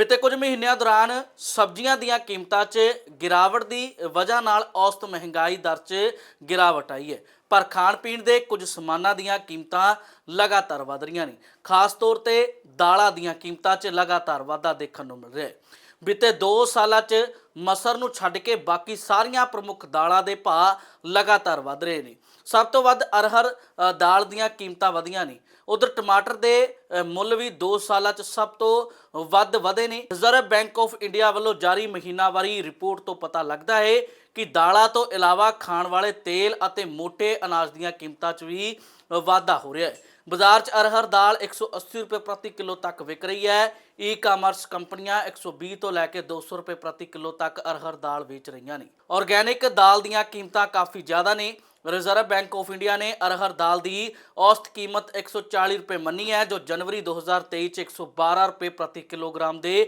ਬੀਤੇ ਕੁਝ ਮਹੀਨਿਆਂ ਦੌਰਾਨ ਸਬਜ਼ੀਆਂ ਦੀਆਂ ਕੀਮਤਾਂ 'ਚ ਗਿਰਾਵਟ ਦੀ ਵਜ੍ਹਾ ਨਾਲ ਔਸਤ ਮਹਿੰਗਾਈ ਦਰ 'ਚ ਗਿਰਾਵਟ ਆਈ ਹੈ। ਪਰ ਖਾਣ ਪੀਣ ਦੇ ਕੁਝ ਸਮਾਨਾਂ ਦੀਆਂ ਕੀਮਤਾਂ ਲਗਾਤਾਰ ਵਧ ਰਹੀਆਂ ਨੇ। ਖਾਸ ਤੌਰ ਤੇ ਦਾਲਾਂ ਦੀਆਂ ਕੀਮਤਾਂ 'ਚ ਲਗਾਤਾਰ ਵਾਧਾ ਦੇਖਣ ਨੂੰ ਮਿਲ ਰਿਹਾ ਹੈ। ਬੀਤੇ 2 ਸਾਲਾਂ 'ਚ ਮਸਰ ਨੂੰ ਛੱਡ ਕੇ ਬਾਕੀ ਸਾਰੀਆਂ ਪ੍ਰਮੁੱਖ ਦਾਲਾਂ ਦੇ ਭਾਅ ਲਗਾਤਾਰ ਵਧ ਰਹੇ ਨੇ। ਸਭ ਤੋਂ ਵੱਧ ਅਰਹਰ ਦਾਲ ਦੀਆਂ ਕੀਮਤਾਂ ਵਧੀਆਂ ਨੇ। ਉਧਰ ਟਮਾਟਰ ਦੇ ਮੁੱਲ ਵੀ 2 ਸਾਲਾਂ 'ਚ ਸਭ ਤੋਂ ਵੱਧ ਵਧੇ ਨੇ। ਰਿਜ਼ਰਵ ਬੈਂਕ ਆਫ ਇੰਡੀਆ ਵੱਲੋਂ ਜਾਰੀ ਮਹੀਨਾਵਾਰੀ ਰਿਪੋਰਟ ਤੋਂ ਪਤਾ ਲੱਗਦਾ ਹੈ ਕਿ ਦਾਲਾਂ ਤੋਂ ਇਲਾਵਾ ਖਾਣ ਵਾਲੇ ਤੇਲ ਅਤੇ ਮੋٹے ਅਨਾਜ ਦੀਆਂ ਕੀਮਤਾਂ 'ਚ ਵੀ ਵਾਧਾ ਹੋ ਰਿਹਾ ਹੈ। ਬਾਜ਼ਾਰ 'ਚ ਅਰਹਰ ਦਾਲ 180 ਰੁਪਏ ਪ੍ਰਤੀ ਕਿਲੋ ਤੱਕ ਵਿਕ ਰਹੀ ਹੈ। ਈ-ਕਾਮਰਸ ਕੰਪਨੀਆਂ 120 ਤੋਂ ਲੈ ਕੇ 200 ਰੁਪਏ ਪ੍ਰਤੀ ਕਿਲੋ ਤੱਕ ਅਰਹਰ ਦਾਲ ਵੇਚ ਰਹੀਆਂ ਨੇ। ਆਰਗੇਨਿਕ ਦਾਲ ਦੀਆਂ ਕੀਮਤਾਂ ਕਾਫੀ ਜ਼ਿਆਦਾ ਨੇ। ਰਿਜ਼ਰਵ ਬੈਂਕ ਆਫ ਇੰਡੀਆ ਨੇ ਅਰਹਰ ਦਾਲ ਦੀ ਔਸਤ ਕੀਮਤ 140 ਰੁਪਏ ਮੰਨੀ ਹੈ, ਜੋ ਜਨਵਰੀ 2023 ਚ 112 ਰੁਪਏ ਪ੍ਰਤੀ ਕਿਲੋਗ੍ਰਾਮ ਦੇ